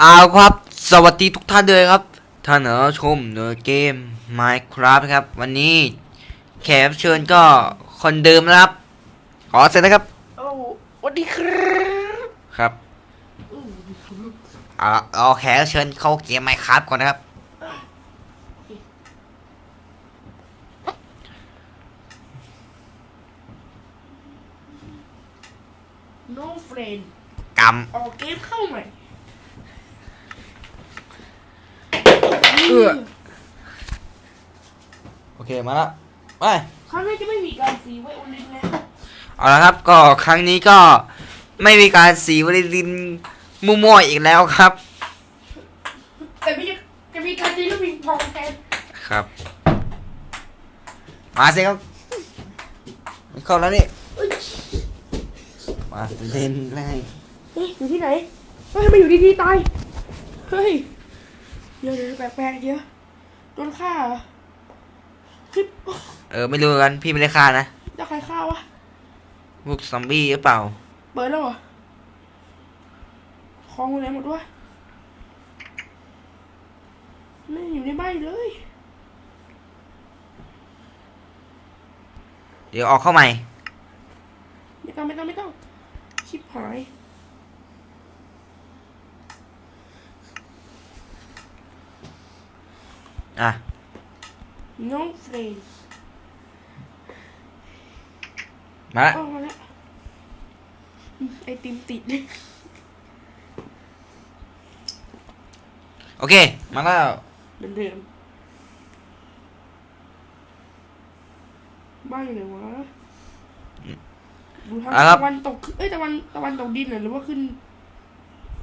เอาครับ สวัสดีทุกท่านเลยครับ ท่านเอ๋อชมเนื้อเกม Minecraft ครับ วันนี้แขกรับเชิญก็คนเดิมนะครับ ขอเสร็จนะครับโอ้สวัสดีครับครับเอาเอาแขกรับเชิญเข้าเกม Minecraft ก่อนนะครับน้องเฟรนกออกเกมเข้าใหม่ เอื้อโอเคมาแล้วไปครั้งนี้จะไม่มีการสีไว้โอลินแล้วเอาละครับก็ครั้งนี้ก็ไม่มีการสีวริลินมั่วๆอีกแล้วครับ แต่ไม่จะจะมีการตีลูกปิงปองแทนครับ มาสิครับเข้าแล้วนี่เอ้ยมาเล่นไล่เฮ้ยอยู่ที่ไหนเฮ้ยทำไมอยู่ดีๆตายเฮ้ย เดี๋ยวเดี๋ยวแปลกๆเยอะโดนฆ่าเหรอเฮ้ยเออไม่รู้กันพี่ไม่ได้ฆ่านะจะใครฆ่าวะพวกซอมบี้หรือเปล่า เปิดแล้วเหรอของอยู่ไหนหมดวะไม่อยู่ในบ้านเลย เดี๋ยวออกเข้าใหม่ ไม่ต้องไม่ต้องไม่ต้องชิบหาย อะ น้องเฟรนมาละออกมาแล้วอืมไอติมติดเลยโอเค มาแล้ว เหมือนเดิมบ้านอยู่ไหนวะดูทางอะครับ ตะวันตกเอ้ยตะวันตะวันตกดินเหรอหรือว่าขึ้น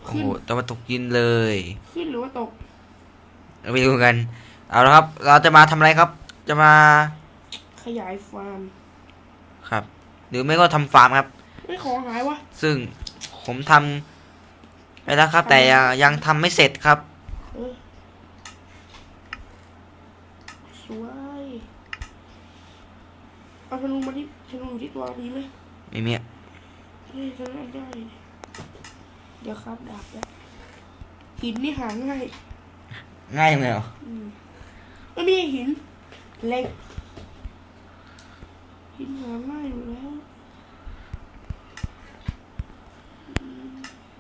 โอ้ขึ้น โหตะวันตกยินเลย ขึ้นหรือว่าตกไปดูกัน เอาละครับ เราจะมาทำอะไรครับ จะมาขยายฟาร์มครับ หรือไม่ก็ทำฟาร์มครับ ไม่ของหายวะ ซึ่ซึ่งผมทำไปแล้วครับ แต่ยังยังทำไม่เสร็จครับ เออสวยเอาธนูมาที่ธนูอยู่ที่ตัวดีไหมไม่มีเฮ้ยธนูได้ เดี๋ยวครับดาบแล้วหินนี่หาง่ายง่ายเลยเหรออืม ไม่มีหินเหล็กหินหาง่ายอยู่แล้ว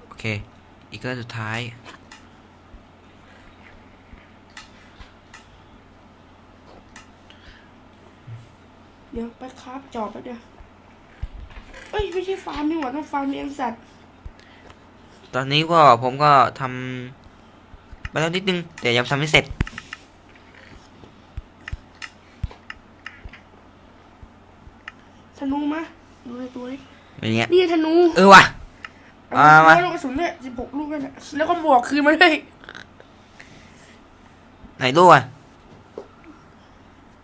โอเค อีกเรื่องสุดท้าย เดี๋ยวไปคราฟจอบไปเดี๋ยวเอ้ย ไม่ใช่ฟาร์มนี่หว่าต้องฟาร์มเลี้ยงสัตว์ ตอนนี้ก็ผมก็ทำไปแล้วนิดนึง แต่ยังทำไม่เสร็จ ธนูมาดูในตัวนี้ อย่างเงี้ย นี่ธนู เออว่ะเอามามาลูกกระสุนเนี่ยสิบหกลูกนั่นแหละแล้วก็บวกคืนมาเลยไหนลูกอะ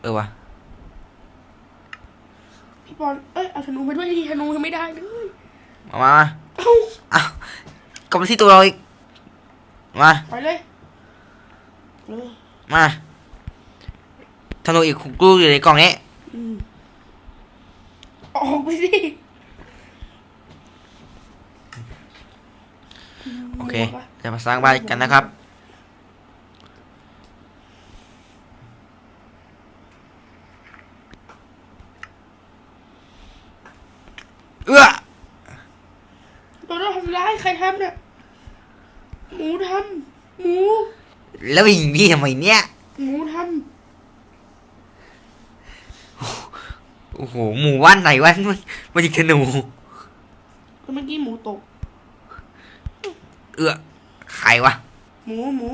เออว่ะ พี่บอล เอ้ยเอาธนูมาด้วยดิธนูยังไม่ได้เลยมามามาเอ้าเอากลับมาที่ตัวเราอีก มา ไปเลยเลยมาธนูอีกลูกอยู่ในกล่องนี้ อืมออกไปสิ โอเค จะมาสร้างบ้านกันนะครับ เอื้อเราต้องทำร้ายใครทำเนี่ย หมูทำหมู แล้วยิงพี่ทำไมเนี่ย หมูทโอ้โห หมู่บ้านไหนวะมันมันยิงธนูำคือเมื่อกี้หมูตก เอื้อใครวะ หมูหมู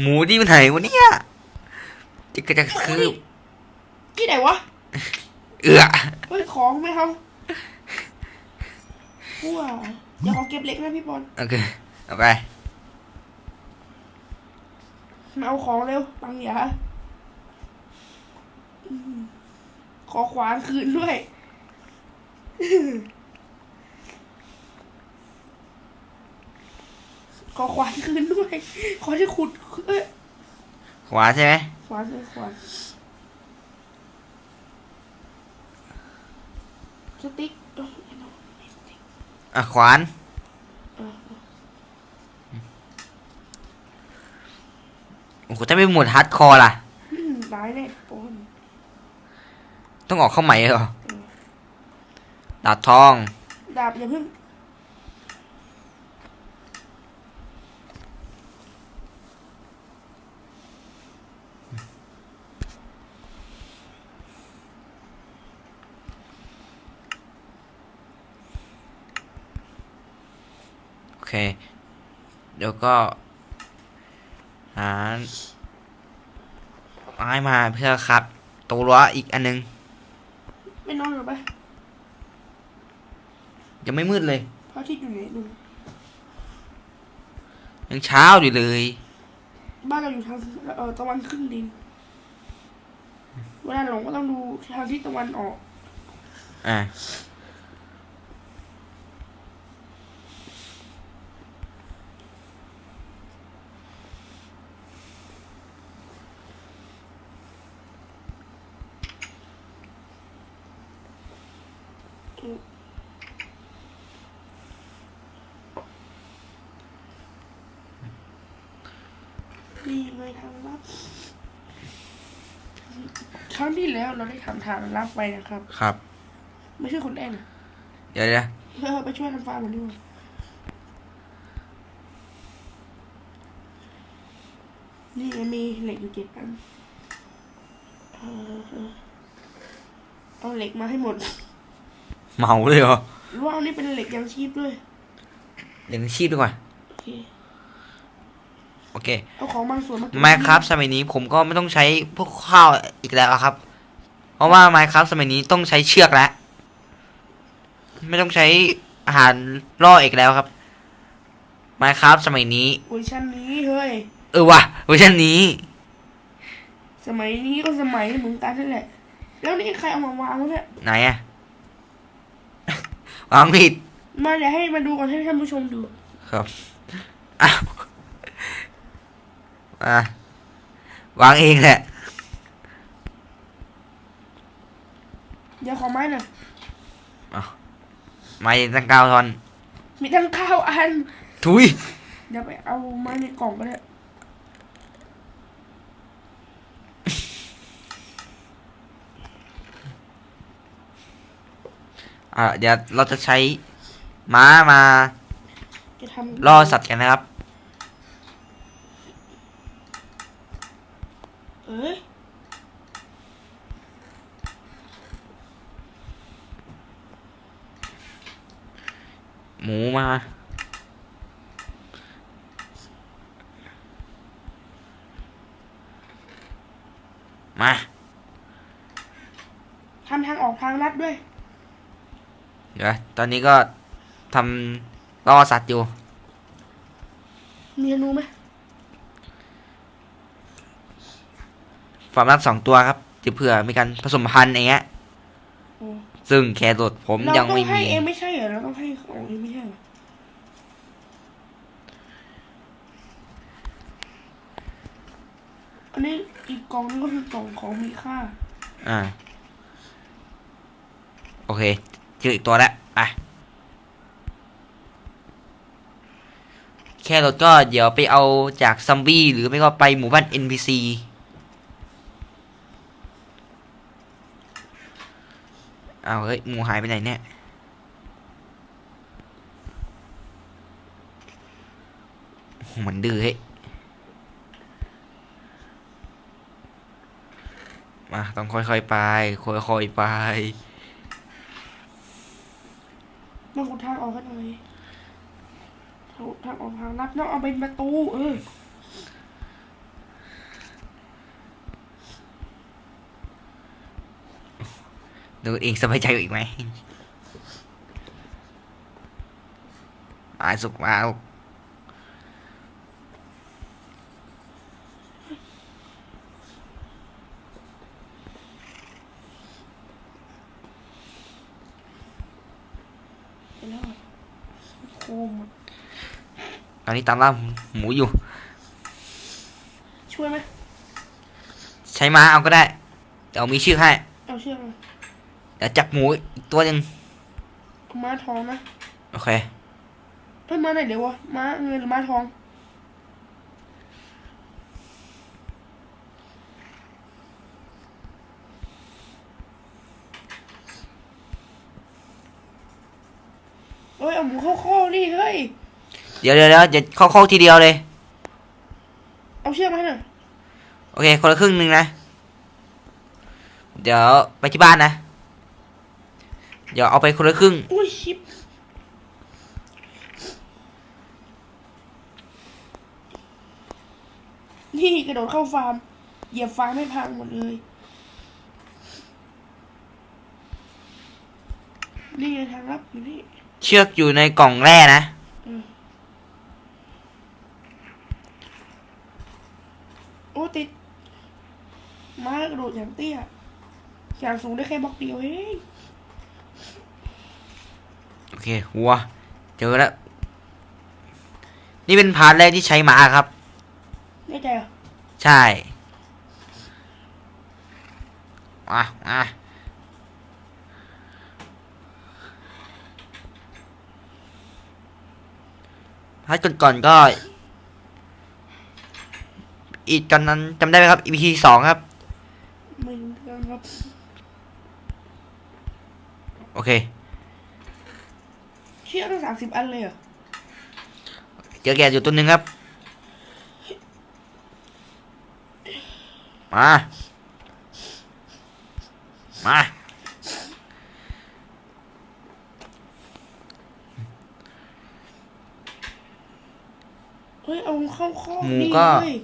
หมูที่มันไหนวะเนี่ยจะกระจะคือ ที่ไหนวะ เอื้อเฮ้ยของไม่เอาว้าอย่าขอเก็บเหล็กนะพี่บอลโอเคเอาไปมาเอาของเร็วปังหยาอืมขอขวานคืนด้วย ขอขวานคืนด้วย ขอที่ขุดเอ้ยขวาใช่ไหมขวานเลยขวานสติ๊กต้องอะขวาน เออโหถ้าไม่หมดฮาร์ดคอร์ล่ะ อืมตายแน่ปอนต้องออกเข้าใหม่เหรอ ดาบทอง ดาบอย่าเพิ่ง เคเดี๋ยวก็ หาไม้มาเพื่อครับตัวรั้วอีกอันนึง ไม่นอนหรอปะยังไม่มืดเลยพระอาทิตย์อยู่ไหนดูยังเช้าอยู่เลย บ้านเราอยู่ทางเอ่อตะวันขึ้นดิน เวลาหลงก็ต้องดูทางทิศตะวันออก อ่า นี่เลยทางลับ ครั้งที่แล้ว เราได้ทำทางลับไปนะครับ ครับ ไม่ใช่คนแรกนะเดี๋ยวเดี๋ยวเออไปช่วยทำฟาร์มเหมือนเดิมนี่ไงมีเหล็กอยู่เจ็ดอันเออเออเอาเหล็กมาให้หมดเมาเลยเหรอหรือว่าเอานี่เป็นเหล็กยางชีพด้วยเลี้ยงชีพดีกว่า โอเค โอเค เอาของบางส่วนมาเก็บไมครับสมัยนี้ผมก็ไม่ต้องใช้พวกข้าวอีกแล้วครับ เพราะว่าไมครับสมัยนี้ต้องใช้เชือกแล้ว ไม่ต้องใช้อาหารล่ออีกแล้วครับไมครับสมัยนี้เวอร์ชันนี้เฮ้ย เออว่ะเวอร์ชันนี้ สมัยนี้ก็สมัยเหมือนกันนั่นแหละ แล้วนี่ใครเอามาวางวะเนี่ยไหนอะ วางผิดมาเดี๋ยวให้มาดูก่อนให้ท่านผู้ชมดู ครับอ้าวมาวางเองแหละ เดี๋ยวขอ ไม้หน่อยไม้ตั้งเก้าทอน มีทั้งข้าวอัน ทุย เดี๋ยวไปเอาไม้ในกล่องก็ได้อ่าเดี๋ยวเราจะใช้ม้ามาจะทำล่อสัตว์กันนะครับ เอ้ย หมูมา มาทำทางออกทางลัดด้วย เดี๋ยวตอนนี้ก็ทำล่อสัตว์อยู่ มีธนูไหมฟาร์มรับสองตัวครับจะเผื่อมีการผสมพันธุ์อย่างเงี้ยโอ้ ซึ่งแครอทผมเรายังต้อไม่งให้มีเองไม่ใช่เหรอเราต้องให้ของเองไม่ใช่เหรออันนี้อีกกล่องนึงก็คือกล่องของมีค่า อ่า โอเคเจออีกตัวแล้วไปแค่รถก็เดี๋ยวไปเอาจากซัมบี้หรือไม่ก็ไปหมู่บ้าน NPC เอาเฮ้ยหมูหายไปไหนเนี่ยโอ้โหมันดื้อเฮ้ยมาต้องค่อยๆไป ค่อยๆไปมาขุดทางออกกันหน่อยทางออกทางลับต้องเอาเป็นประตู เออ ดูเองสบายใจอีกไหมมาสุกมาลูกไปแล้วโคมอะตอนนี้ตามล่าหมูอยู่ ช่วยไหมใช้ม้าเอาก็ได้ เดี๋ยวมีชื่อให้ เอาเชือกมา แต่จับหมูอีกตัวหนึ่งม้าทองนะโอเคเพิ่มมาไหนเดี๋ยววะม้าเงินหรือม้าทองเฮ้ยเอาหมูเข้าข้อดิเฮ้ยเดี๋ยวเดี๋ยวเดี๋ยวเเข้าเข้าทีเดียวเลย เอาเชือกมาห้หน่อยโอเค คนละครึ่งหนึ่งนะ เดี๋ยวไปที่บ้านนะ เดี๋ยวเอาไปคนละครึ่งอุ้ยชิบนี่กระโดดเข้าฟาร์มเหยียบฟาร์มไม่พังหมดเลยนี่ไงทางลับอยู่นี่เชือกอยู่ในกล่องแร่นะโอ้ติดม้ากระโดดอย่างเตี้ยอย่างสูงได้แค่บล็อกเดียวเองโอ เควัวเจอแล้ว นี่เป็นพาร์ทแรกที่ใช้หมาครับแน่ใจเหรอใช่มามาพาร์ทก่อนๆก็ อีกตอนนั้นจำได้ไหมครับ EP สองครับ ไม่รู้เรื่องครับ โอเค เชือกตั้งสามสิบอันเลยเหรอเจอแกะอยู่ตัวหนึ่งครับ มา มา เฮ้ย เอาเข้าคอกหมูดีก็ เว้ย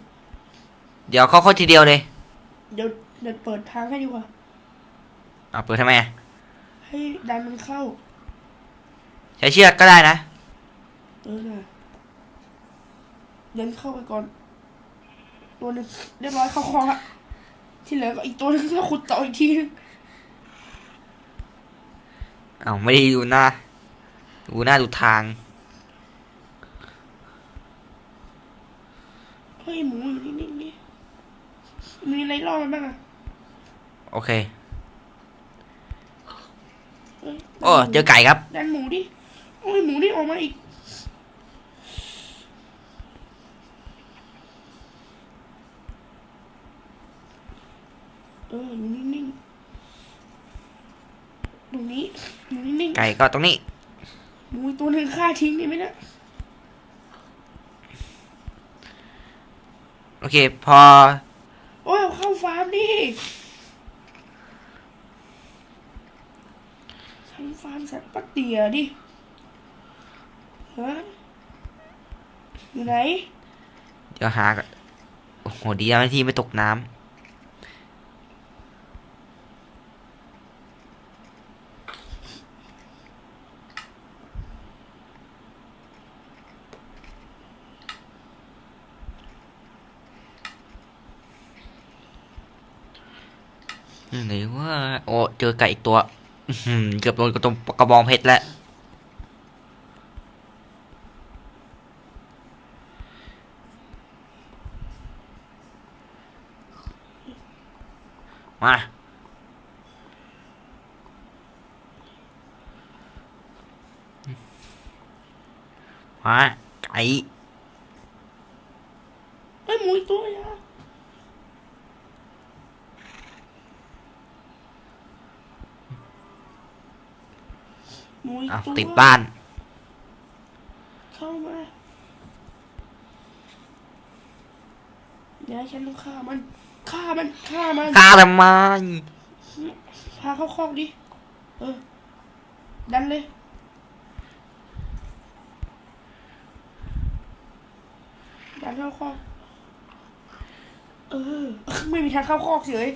เดี๋ยวเข้าเข้าทีเดียวเลยเดี๋ยวเดี๋ยวเปิดทางให้ดีกว่าอะเปิดทำไมอะให้ดันมันเข้า ใช้เชือกก็ได้นะ เออน่ะเดินเข้าไปก่อน ตัวหนึงเรียบร้อยเข้าคอกละที่เหลือก็อีกตัวหนึงแล้วขุดต่ออีกทีนึงอ้าวไม่ได้ดูหน้า ดูหน้าดูทาง เฮ้ยหมูอยู่นิ่งๆนี่มีอะไรรอดมันบ้างอะโอเคเอ้ยโอ้เจอไก่ครับ ดันหมูดิ โอ้ยหมูนี่ออกมาอีก เอออยู่นิ่งๆตรงนี้อยู่นิ่งไก่ก็ตรงนี้ ๆหมูอีกตัวหนึ่งฆ่าทิ้งได้ไหมเนะโอเค พอ โอ้ยเอาเข้าฟาร์มดิทำฟาร์มสัตว์ปัดเตี๋ยดิ ฮะอยู่ไหน เดี๋ยวหาก่อนโอ้โหดีนะที่ไม่ตกน้ำไหนว่าโอ้เจอไก่อีกตัวเกือบโดนกระตงกระบองเพชรแล้ว มา มาไก่ เอ้ยหมูอีกตัวอย่าห มูอีกอะตัวติดบ้าน เข้ามาเดี๋ยวฉันต้องฆ่ามันฆ่ามันฆ่ามันฆ่าทำไมพาเข้าคอกดิเออดันเลยดันเข้าคอกเออไม่มีทางเข้าคอกเฉย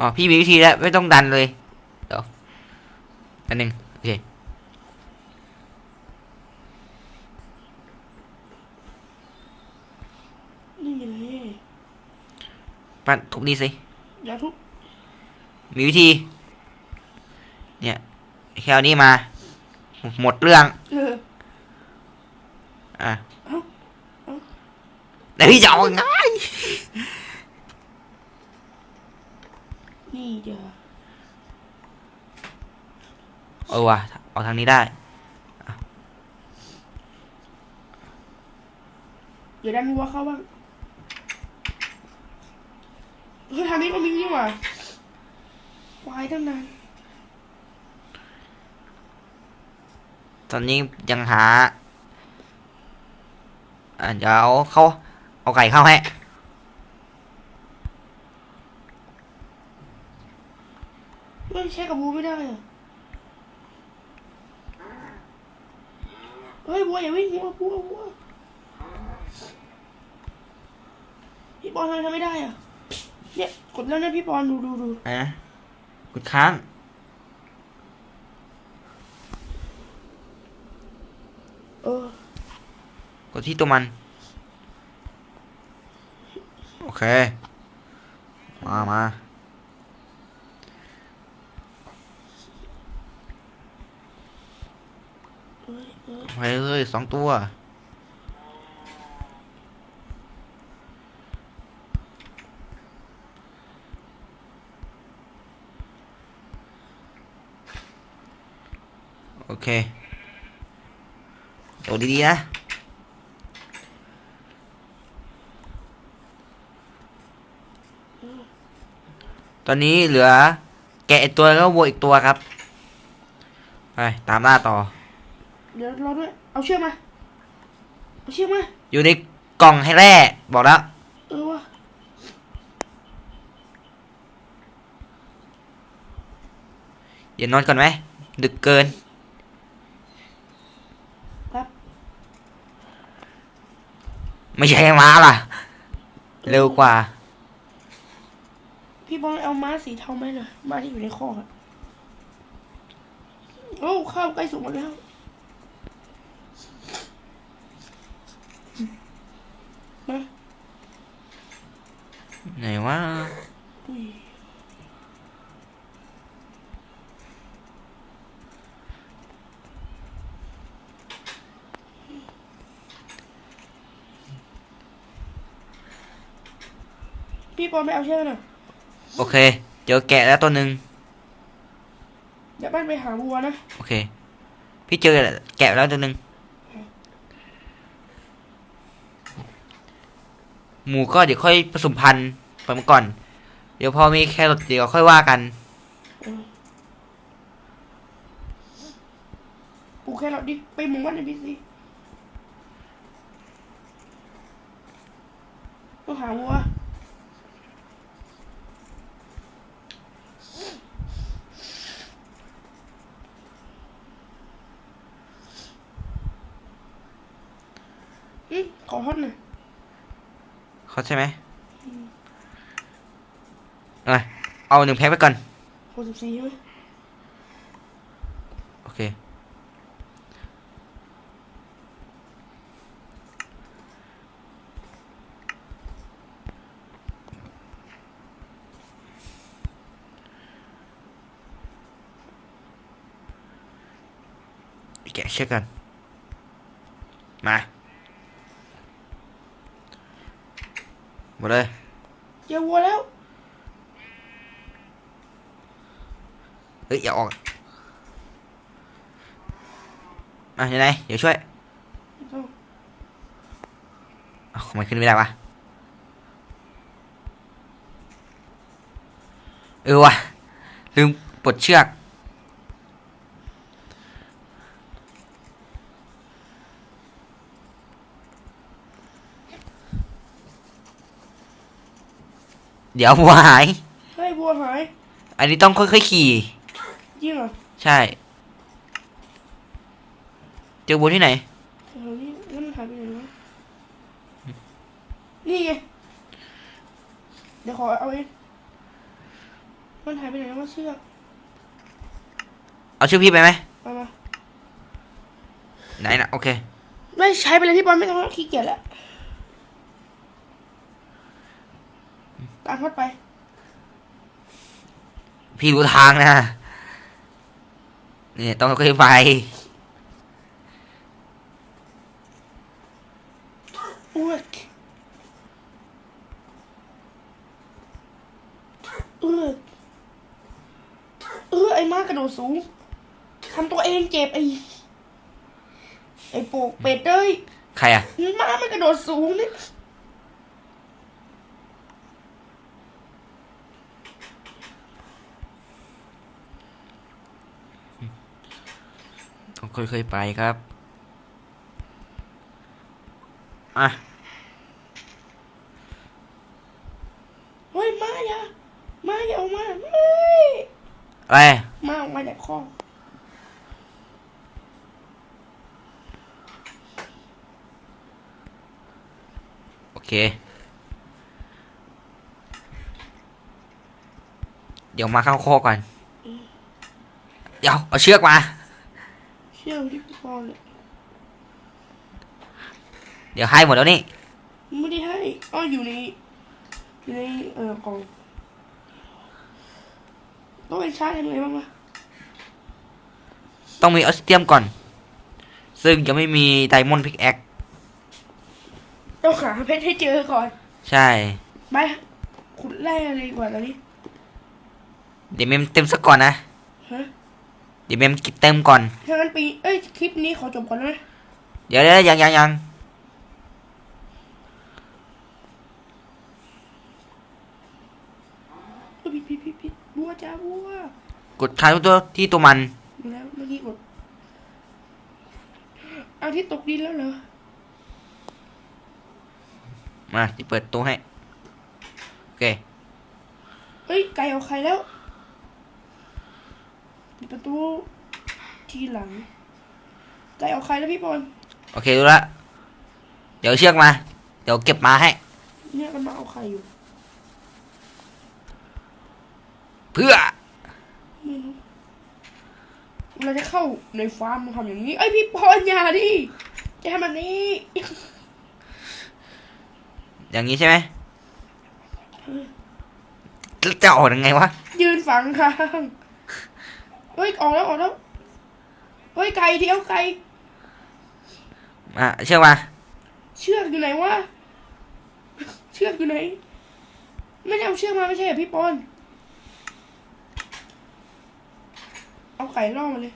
อ๋อพี่มีวิธีแล้วไม่ต้องดันเลยเดี๋ยว อันหนึ่งโอเคนี่ไงปั้นทุบนี่สิอย่าทุบมีวิธี เนี่ยแค่เอานี้มา หมดเรื่องเอออะเอ้าเอ้าแต่พี่จะเอาไงนี่เดี๋ยว เออว่ะเอาทางนี้ได้เดี๋ยวดันวัวเข้าบ้างเฮ้ยทางนี้ก็มีนี่หว่าควายตั้งนานตอนนี้ยังหาอ่าเดี๋ยวเขาเอาไก่เข้าให้ไม่ใช่กับบัวไม่ได้อะ เฮ้ยบัวอย่าวิ่งบัวบัวบัวพี่บอลทำไมทำไม่ได้อะเนี่ยกดแล้วนะพี่บอลดูดูดูอะกดค้างเออกดที่ตัวมัน โอเค มามา เอ้ยเอ้ย ไปเลยสองตัวโอเคโดดดีๆนะตอนนี้เหลือ แกะตัวแล้ววัวอีกตัวครับ ไป ตามล่าต่อ เดี๋ยวรอด้วย เอาเชือกมา เอาเชือกมา อยู่ในกล่องให้แร่บอกแล้ว เออวะอย่านอนก่อนไหม ดึกเกินแป๊บไม่ใช่ม้าล่ะ เร็วกว่า พี่บอลเอาม้าสีเทาไหมหน่อยม้าที่อยู่ในคอกอะโอ้ข้าวใกล้สุกหมดแล้ว มาไหนวะอุ้ยพี่บอลไม่เอาเชือกหน่อย โอเค เจอแกะแล้วตัว หมูก็เดี๋ยวค่อยผสมพันธุ์ไปมก่อน เดี๋ยวพอมีแครอทเดี๋ยวค่อยว่ากัน ปลูกแครอทดิ ไปหมู่บ้านในพีซีต้องหาวัวอืมขอทอดหน่อย เขาใช่ไหมเอาเอาหนึ่งแพ็คไปก่อนหกสิบสี่ใช่ไหมโอเค แกะเชือกกัน มา มดเลยเจอวัวแล้ว เฮ้ยอย่าออกอะยังไงเดี๋ยวช่วยเอ้าทำไมขึ้นไม่ได้วะเออว่ะลืมปลดเชือก เดี๋ยววัวหาย เฮ้ยวัวหาย อันนี้ต้องค่อยๆขี่ จริงเหรอใช่ เจอวัวที่ไหนแถวนี้แล้วมันหายไปไหนวะนี่ไง เดี๋ยวขอเอาเองมันหายไปไหนแล้วว่าเชือกเอาชื่อพี่ไปไหมมามาไหนนะโอเค ไม่ใช้ไปเลยพี่บอลไม่ต้องขี้เกียจแล้ว ตามพอดไป พี่รู้ทางนะเนี่ยต้องค่อยๆไป อ้วกเออเออไอ้ม้ากระโดดสูงทำตัวเองเจ็บไอ้ไอ้โปกเป็ดเอ้ยใครอะ ม้ามันกระโดดสูงนี่ ต้องค่อยๆไปครับอะเฮ้ยมาอย่ามาอย่าออกมาไม่อะไรมาออกมาจากคอกโอเค เดี๋ยวมาเข้าข้อก่อน เดี๋ยวเอาเชือกมา เชื่อมที่พี่ปอนเลยเดี๋ยวให้หมดแล้วนี่ไม่ได้ให้อ้ออยู่ในอยู่ในเอ่อกล่องต้องไปชาร์จยังไงบ้างวะต้องมีออสเตียมก่อน ซึ่งยังไม่มีไดมอนด์พิกแอคต้องหาเพชรให้เจอก่อน ใช่ไปขุดแร่เลยดีกว่าตอนนี้ เดี๋ยวเมมเต็มสักก่อนนะฮะ เดี๋ยวเมมกิเต็มก่อนถ้างั้นปีเอ้ยคลิปนี้ขอจบก่อนได้ไหมเดี๋ยวเดี๋ยวยังยังยังเอ้ยผิดผิดผิดผิดบัวจ้าบัว กดค้างตัวที่ตัวมันดูแล้วเมื่อกี้กดเอาที่ตกดินแล้วเหรอ มาจะเปิดตู้ให้ โอเค เฮ้ย ไก่เอาไข่แล้ว ปิดประตู ทีหลังไก่เอาไข่แล้วพี่บอลโอเครู้ละ เดี๋ยวเชือกมา เดี๋ยวเก็บมาให้ เนี่ยมันมาเอาไข่อยู่ เพื่อ ไม่รู้เราจะเข้าในฟาร์มมันทำอย่างนี้ เอ้ยพี่บอลอย่าดิจะทำแบบนี้ อย่างนี้ใช่ไหมแล้วจะออกยังไงวะ ยืนฝังข้าง เฮ้ยออกแล้วออกแล้วเฮ้ยไก่เดียวไก่มาเชือกมาเชือกอยู่ไหนวะเชือกอยู่ไหน ไม่ได้เอาเชือกมาไม่ใช่เหรอพี่ปอนเอาไก่ล่อมาเลย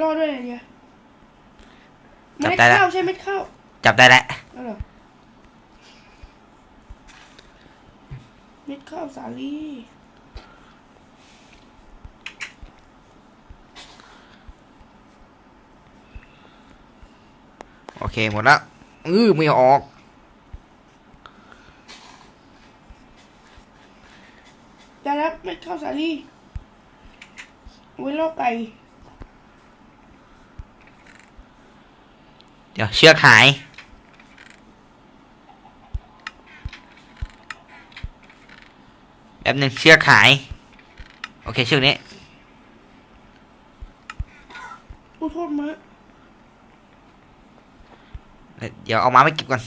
ล่อด้วยอะไรเนี่ยเม็ดข้าวใช่เม็ดข้าวจับได้แล้วเอาเหรอเม็ดข้าวสาลี่ โอเค หมดแล้วอือไม่ออก ได้แล้วเม็ดข้าวสาลี่เอาไว้ล่อไก่เดี๋ยวเชือกหาย แป๊บหนึ่งเชือกหาย โอเคเชือกนี้ พูดโทษมา เดี๋ยวเอามาไม่เก็บก่อน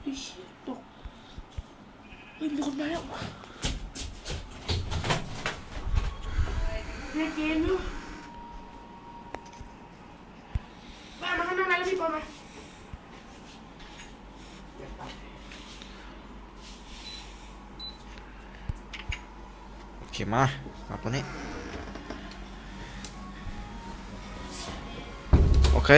ไอ้ชีตกเฮ้ยมีคนมาแล้วเล่นเกมอยู่บ้านมาข้างนอกแล้วพี่บอลมา โอเค มาเอาตัวนี้ โอเค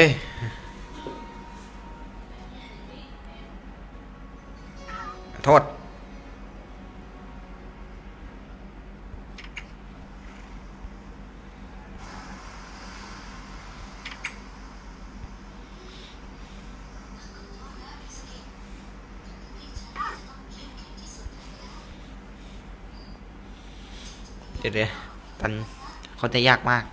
โทษ ดี๋ยวเดี๋ยวตันเขาจะยากมาก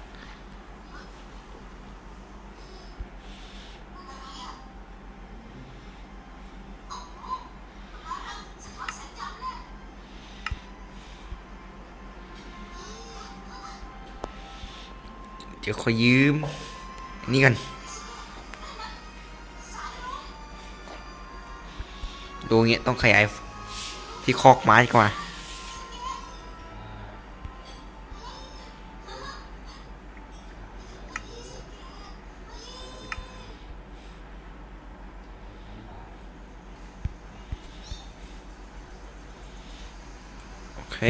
เดี๋ยวขอยืม นี่กันดูเงี้ยต้องขยายที่คอกไม้ก่อเค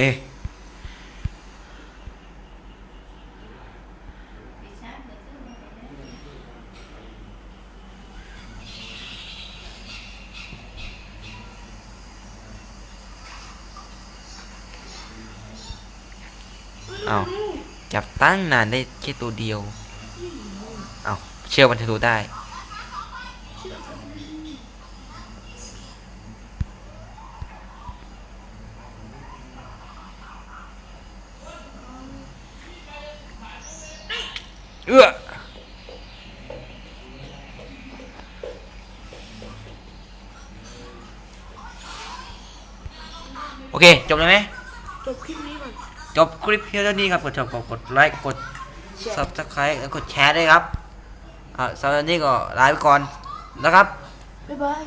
เอาจับตั้งนานได้แค่ตัวเดียว เอาเชื่อมันทะลุได้ นี้ครับกดชอบกดไลค์กดแชร์ subscribe แล้วกดแชร์ด้วยครับอ่าสำหรับนนี้ก็ลาไปก่อนนะครับบ๊ายบาย